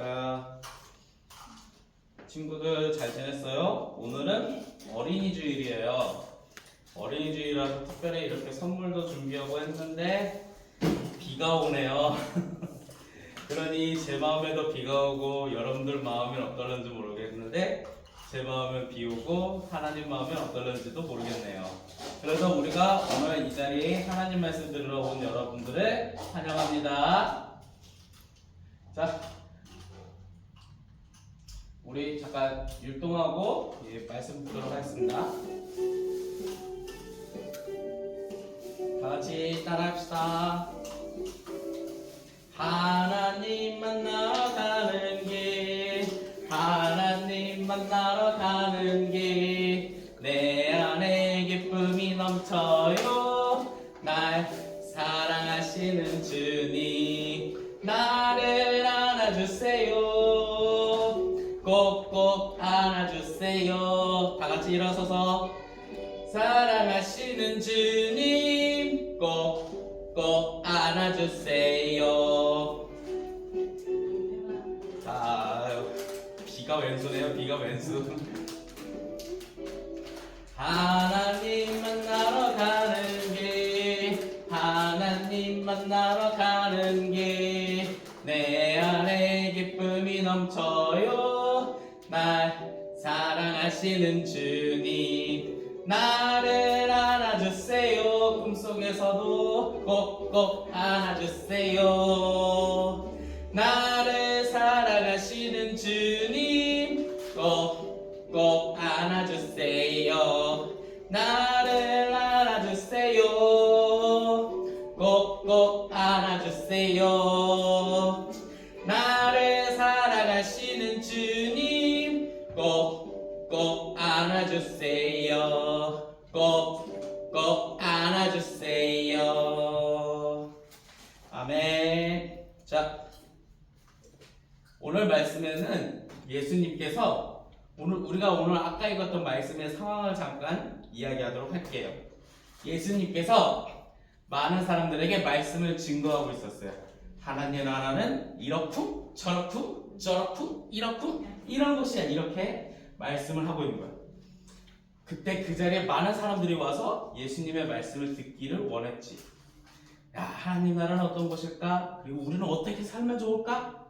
자, 친구들 잘 지냈어요? 오늘은 어린이 주일이에요. 어린이 주일이라서 특별히 이렇게 선물도 준비하고 했는데 비가 오네요. 그러니 제 마음에도 비가 오고 여러분들 마음은 어떨는지 모르겠는데 제 마음은 비 오고 하나님 마음은 어떨는지도 모르겠네요. 그래서 우리가 오늘 이 자리에 하나님 말씀 들으러 온 여러분들을 환영합니다. 자, 우리 잠깐 율동하고 예, 말씀 듣도록 하겠습니다. 다 같이 따라합시다. 하나님 만나러 가는 길, 하나님 만나러 가는 길, 내 안에 기쁨이 넘쳐요. 날 사랑하시는 주님, 나 사랑하시는 주님, 꼭 꼭 안아주세요. 자, 비가 왼수네요. 비가 왼수. 하나님 만나러 가는 길, 하나님 만나러 가는 길, 내 안에 기쁨이 넘쳐요. 날 사랑하시는 주 꼭꼭 안아주세요. 나를 안아주세요. 꼭꼭 안아주세요. 나를 사랑하시는 주님, 꼭꼭 안아주세요. 꼭꼭 안아주세요. 아멘. 자, 오늘 말씀에는 예수님께서 오늘 우리가 오늘 아까 읽었던 말씀의 상황을 잠깐 이야기하도록 할게요. 예수님께서 많은 사람들에게 말씀을 증거하고 있었어요. 하나님 나라는 이렇쿵 저렇쿵 저렇쿵 이렇쿵 이런 것이 아니 이렇게 말씀을 하고 있는 거예요. 그때 그 자리에 많은 사람들이 와서 예수님의 말씀을 듣기를 원했지. 야, 하나님 나라는 어떤 것일까? 그리고 우리는 어떻게 살면 좋을까?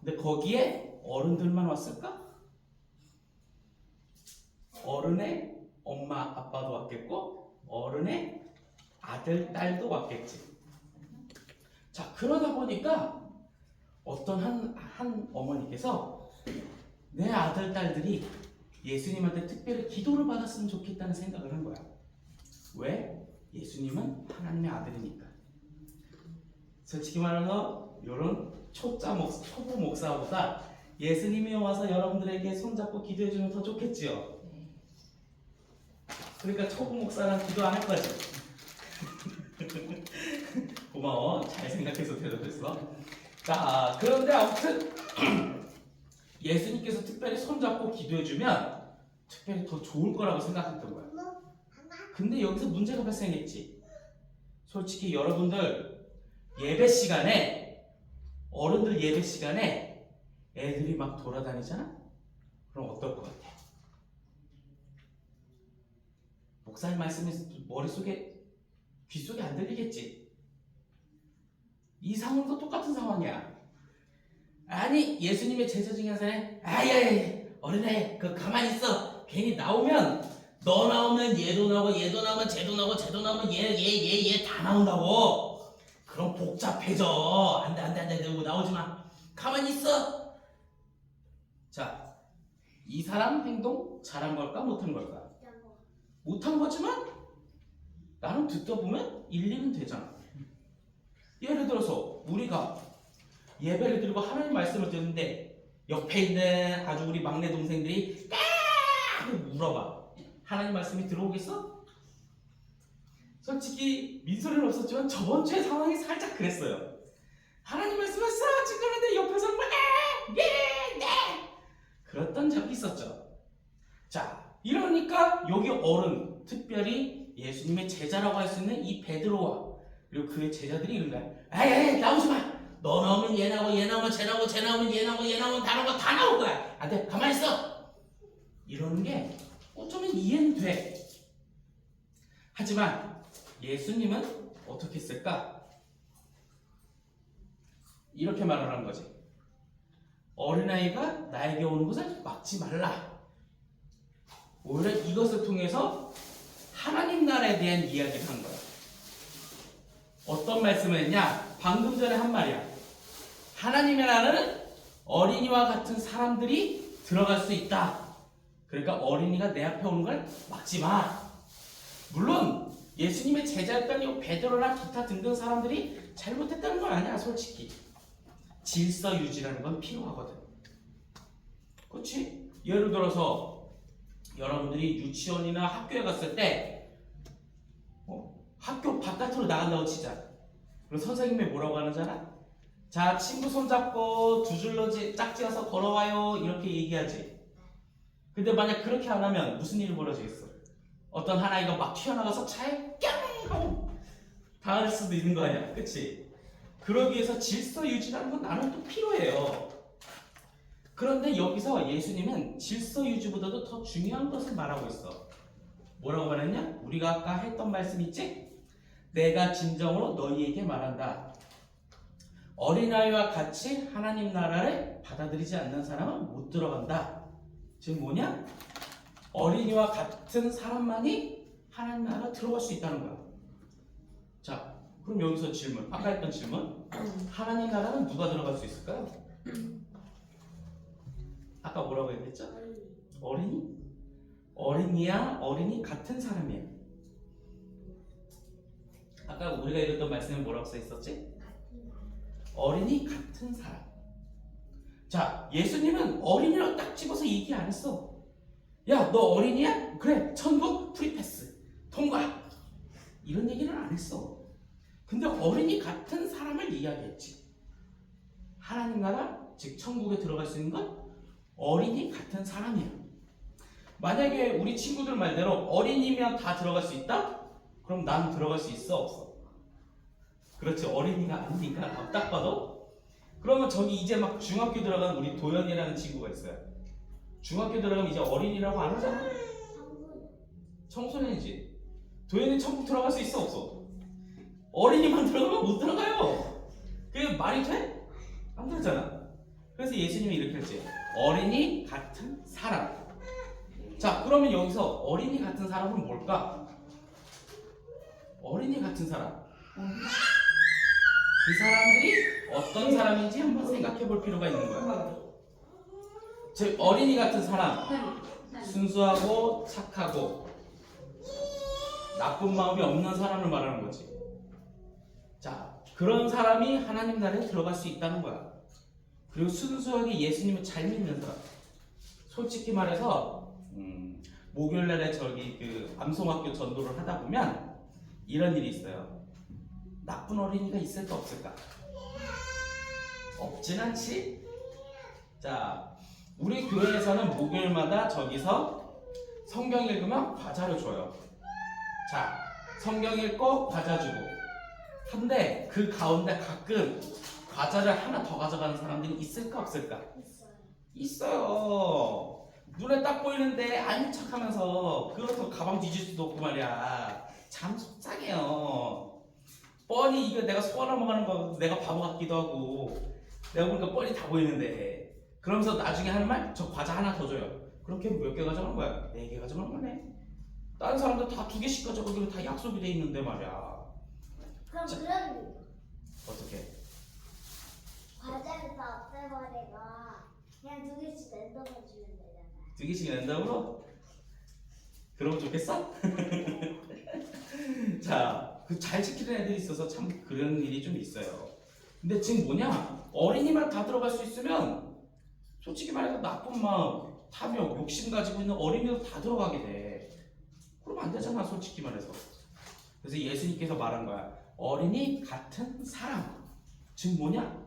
근데 거기에 어른들만 왔을까? 어른의 엄마, 아빠도 왔겠고, 어른의 아들, 딸도 왔겠지. 자, 그러다 보니까 어떤 한, 한 어머니께서 내 아들, 딸들이 예수님한테 특별히 기도를 받았으면 좋겠다는 생각을 한 거야. 왜? 예수님은 하나님의 아들이니까. 솔직히 말해서 이런 초짜 목 초보 목사보다 예수님이 와서 여러분들에게 손잡고 기도해 주면 더 좋겠지요. 그러니까 초보 목사랑 기도 안 할 거지. 고마워. 잘 생각해서 대답했어. 자, 그런데 아무튼 예수님께서 특별히 손잡고 기도해 주면 특별히 더 좋을 거라고 생각했던 거야. 근데 여기서 문제가 발생했지. 솔직히 여러분들 예배 시간에 어른들 예배 시간에 애들이 막 돌아다니잖아? 그럼 어떨 것 같아? 목사님 말씀이 머릿속에 귓속에 안 들리겠지? 이 상황도 똑같은 상황이야. 아니 예수님의 제자 중에 한 사람이 아예 어린애 그 가만히 있어. 괜히 나오면 너 나오면 얘도 나오고 얘도 나오면 쟤도 나오고 쟤도 나오면 얘 얘 얘 얘 다 나온다고. 그럼 복잡해져. 안돼 안돼 안돼 되고 나오지 마. 가만히 있어. 자 이 사람 행동 잘한 걸까 못한 걸까 못한 거지만 나는 듣다 보면 일리는 되잖아 예를 들어서 우리가 예배를 드리고 하나님 말씀을 듣는데 옆에 있는 아주 우리 막내 동생들이 까 물어봐 하나님 말씀이 들어오겠어? 솔직히 민소리는 없었지만 저번 주에 상황이 살짝 그랬어요. 하나님 말씀을 싹 지키는데 옆에서 막 네, 네. 그랬던 적이 있었죠. 자, 이러니까 여기 어른, 특별히 예수님의 제자라고 할 수 있는 이 베드로와 그리고 그의 제자들이 이런 거야. 에이 나오지 마. 너 나오면 얘 나오고 얘 나오면 쟤 나오고 쟤 나오면 얘 나오고 얘 나오면 다 나오고 다 나올 거야. 안 돼. 가만히 있어. 이러는 게 어쩌면 이해는 돼. 하지만 예수님은 어떻게 했을까? 이렇게 한 거지. 어린아이가 나에게 오는 것을 막지 말라. 오히려 이것을 통해서 하나님 나라에 대한 이야기를 한 거야. 어떤 말씀을 했냐? 방금 전에 한 말이야. 하나님의 나라는 어린이와 같은 사람들이 들어갈 수 있다. 그러니까 어린이가 내 앞에 오는 걸 막지 마. 물론 예수님의 제자였던 이 베드로나 기타 등등 사람들이 잘못했다는 건 아니야, 솔직히. 질서 유지라는 건 필요하거든. 그렇지? 예를 들어서 여러분들이 유치원이나 학교에 갔을 때 어, 학교 바깥으로 나간다고 치자. 그럼 선생님이 뭐라고 하는 줄 알아? 자, 친구 손잡고 두 줄로 지- 짝지어서 걸어와요. 이렇게 얘기하지. 근데 만약 그렇게 안 하면 무슨 일이 벌어지겠어? 어떤 한 아이가 막 튀어나가서 차에 깡 하고 당할 수도 있는 거 아니야. 그치? 그러기 위해서 질서 유지라는 건 나는 또 필요해요. 그런데 여기서 예수님은 질서 유지보다도 더 중요한 것을 말하고 있어. 뭐라고 말했냐? 우리가 아까 했던 말씀 있지? 내가 진정으로 너희에게 말한다. 어린아이와 같이 하나님 나라를 받아들이지 않는 사람은 못 들어간다. 즉 뭐냐? 어린이와 같은 사람만이 하나님 나라 들어갈 수 있다는 거야. 자, 그럼 여기서 질문. 아까 했던 질문. 하나님 나라는 누가 들어갈 수 있을까요? 아까 뭐라고 했댔죠? 어린이? 어린이야 어린이 같은 사람이야. 아까 우리가 읽었던 말씀에 뭐라고 써 있었지? 어린이 같은 사람. 자, 예수님은 어린이라고 딱 집어서 얘기 안 했어. 야, 너 어린이야? 그래, 천국 프리패스. 통과. 이런 얘기는 안 했어. 근데 어린이 같은 사람을 이야기했지. 하나님 나라, 즉 천국에 들어갈 수 있는 건 어린이 같은 사람이야. 만약에 우리 친구들 말대로 어린이면 다 들어갈 수 있다? 그럼 난 들어갈 수 있어 없어? 그렇지 어린이가 아니니까 딱 봐도 그러면 저기 이제 막 중학교 들어간 우리 도연이라는 친구가 있어요. 중학교 들어가면 이제 어린이라고 안 하잖아. 청소년이지. 도연이 천국 들어갈 수 있어 없어? 어린이만 들어가면 못 들어가요. 그게 말이 돼? 안 되잖아. 그래서 예수님이 이렇게 했지. 어린이 같은 사람. 자, 그러면 여기서 어린이 같은 사람은 뭘까? 어린이 같은 사람. 그 사람들이 어떤 사람인지 한번 생각해 볼 필요가 있는 거야. 즉, 어린이 같은 사람. 순수하고 착하고 나쁜 마음이 없는 사람을 말하는 거지. 자, 그런 사람이 하나님 나라에 들어갈 수 있다는 거야. 그리고 순수하게 예수님을 잘 믿는 사람. 솔직히 말해서 음, 목요일 날에 저기 그 암송학교 전도를 하다 보면 이런 일이 있어요. 나쁜 어린이가 있을까 없을까? 없진 않지. 자, 우리 교회에서는 목요일마다 저기서 성경 읽으면 과자를 줘요. 자, 성경 읽고 과자 주고. 근데 그 가운데 가끔 과자를 하나 더 가져가는 사람들이 있을까 없을까? 있어요. 눈에 딱 보이는데 아닌 척하면서 그것도 가방 뒤질 수도 없고 말이야. 참 속상해요. 뻔히 이거 내가 소화나 먹는 거 내가 바보 같기도 하고 내가 보니까 뻔히 다 보이는데 그러면서 나중에 하는 말 저 과자 하나 더 줘요. 그렇게 몇 개 가져가는 거야? 네 개 가져가는 거네. 다른 사람들 다 두 개씩 가져가기로 다 약속이 돼 있는데 말이야. 그럼 자. 그런 어떻게? 과자를 다 없애버리고 그냥 두 개씩 랜덤을 주면 되잖아. 두 개씩 낸다고? 그러면 좋겠어? 자, 그 잘 지키는 애들이 있어서 참 그런 일이 좀 있어요. 근데 지금 뭐냐? 어린이만 다 들어갈 수 있으면 솔직히 말해서 나쁜 마음, 탐욕, 욕심 가지고 있는 어린이도 다 들어가게 돼. 그러면 안 되잖아, 솔직히 말해서. 그래서 예수님께서 말한 거야. 어린이 같은 사람. 즉 뭐냐?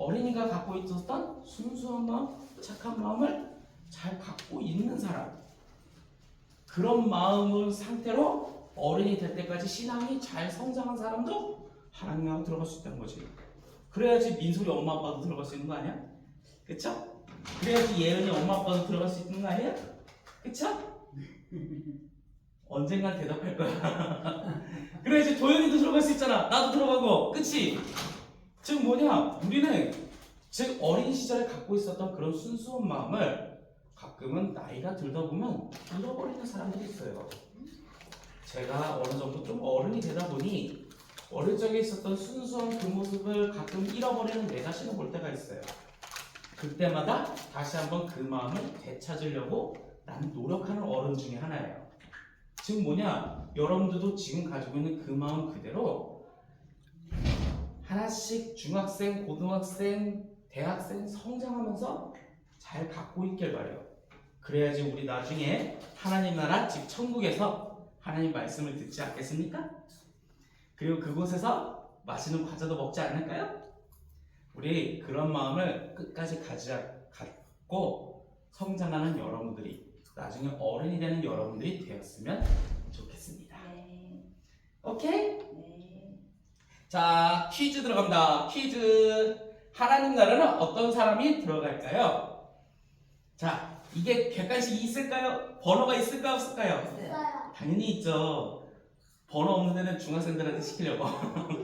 어린이가 갖고 있었던 순수한 마음, 착한 마음을 잘 갖고 있는 사람. 그런 마음을 상태로 어른이 될 때까지 신앙이 잘 성장한 사람도 하나님 나라 들어갈 수 있다는 거지. 그래야지 민솔이 엄마 아빠도 들어갈 수 있는 거 아니야? 그쵸? 그래야지 예은이 엄마 아빠도 들어갈 수 있는 거 아니야? 그쵸? 언젠간 대답할 거야. 그래야지 도현이도 들어갈 수 있잖아. 나도 들어가고. 그치? 즉 뭐냐? 우리는 즉 어린 시절에 갖고 있었던 그런 순수한 마음을 가끔은 나이가 들다 보면 잃어버리는 사람들이 있어요. 제가 어느 정도 좀 어른이 되다 보니 어릴 적에 있었던 순수한 그 모습을 가끔 잃어버리는 내 자신을 볼 때가 있어요. 그때마다 다시 한번 그 마음을 되찾으려고 나는 노력하는 어른 중에 하나예요. 즉 뭐냐? 여러분들도 지금 가지고 있는 그 마음 그대로 하나씩 중학생, 고등학생, 대학생 성장하면서 잘 갖고 있길 바래요. 그래야지 우리 나중에 하나님 나라 즉 천국에서 하나님 말씀을 듣지 않겠습니까? 그리고 그곳에서 맛있는 과자도 먹지 않을까요? 우리 그런 마음을 끝까지 가지자 갖고 성장하는 여러분들이 나중에 어른이 되는 여러분들이 되었으면 좋겠습니다. 네. 오케이? 네. 자, 퀴즈 들어갑니다. 퀴즈. 하나님 나라는 어떤 사람이 들어갈까요? 자, 이게 객관식이 있을까요? 번호가 있을까 없을까요? 있어요. 당연히 있죠. 번호 없는 데는 중학생들한테 시키려고.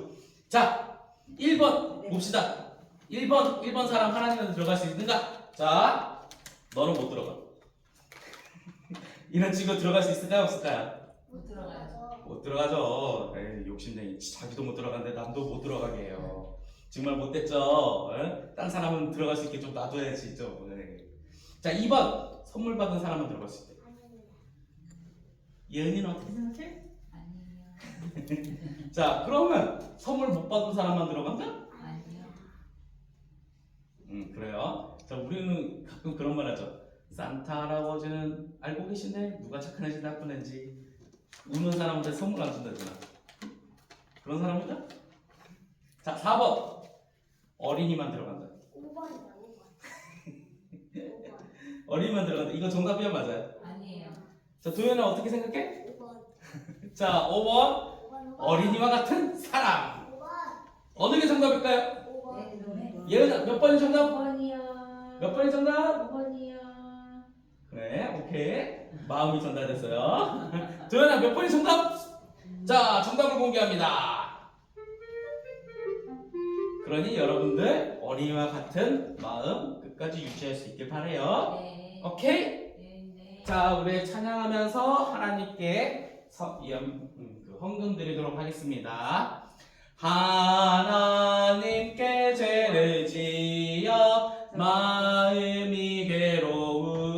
자, 1번 봅시다. 1번, 1번 사람 하나님한테 들어갈 수 있는가? 자, 너는 못 들어가. 이런 친구 들어갈 수 있을까요? 없을까요? 못 들어가요. 못 들어가죠. 에이, 욕심쟁이. 자기도 못 들어가는데 남도 못 들어가게 해요. 정말 못됐죠. 에? 딴 사람은 들어갈 수 있게 좀 놔둬야지. 좀. 에. 자, 2번. 선물 받은 사람은 들어갈 수 있대. 예은이는 어떻게 생각해? 아니요. 자, 그러면 선물 못 받은 사람만 들어간다? 아니요. 음, 그래요. 자, 우리는 가끔 그런 말 하죠. 산타 할아버지는 알고 계신데 누가 착한 애지 나쁜 애지 우는 사람한테 선물 안 준다잖아. 그런 사람이다? 자, 4번. 어린이만 들어간다. 5번이다. 5번. 5번. 어린이만 들어간다. 이거 정답이야, 맞아요? 아니에요. 자, 도현아 어떻게 생각해? 5번. 자, 5번. 5번. 어린이와 같은 사람. 5번. 어느 게 정답일까요? 5번. 네, 노래. 예은아, 몇 번이 정답? 5번이요. 몇 번이 정답? 5번이요. 그래, 오케이. 마음이 전달됐어요. 도현아, 몇 번이 정답? 자, 정답을 공개합니다. 그러니 여러분들 어린이와 같은 마음 끝까지 유지할 수 있길 바래요. 네. 오케이? 네, 네. 자, 우리 찬양하면서 하나님께 서, 이, 음, 그 헌금 드리도록 하겠습니다. 하나님께 죄를 지어 마음이 괴로울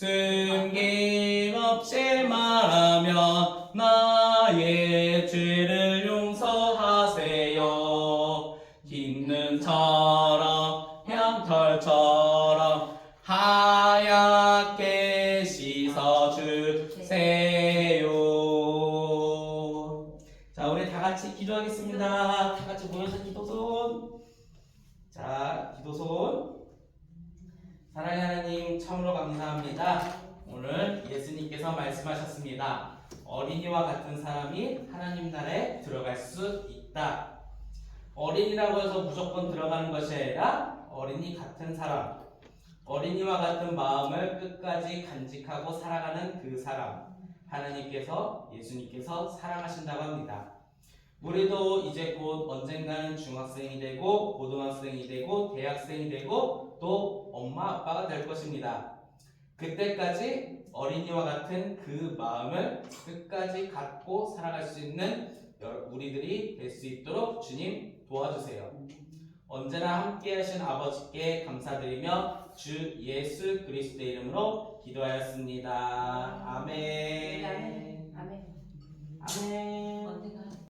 내 사랑의 하나님, 참으로 감사합니다. 오늘 예수님께서 말씀하셨습니다. 어린이와 같은 사람이 하나님 나라에 들어갈 수 있다. 어린이라고 해서 무조건 들어가는 것이 아니라 어린이 같은 사람, 어린이와 같은 마음을 끝까지 간직하고 살아가는 그 사람, 하나님께서 예수님께서 사랑하신다고 합니다. 우리도 이제 곧 언젠가는 중학생이 되고 고등학생이 되고 대학생이 되고 또 엄마 아빠가 될 것입니다. 그때까지 어린이와 같은 그 마음을 끝까지 갖고 살아갈 수 있는 여- 우리들이 될 수 있도록 주님 도와주세요. 언제나 함께 하신 아버지께 감사드리며 주 예수 그리스도의 이름으로 기도하였습니다. 아멘. 아멘. 아멘. 아멘.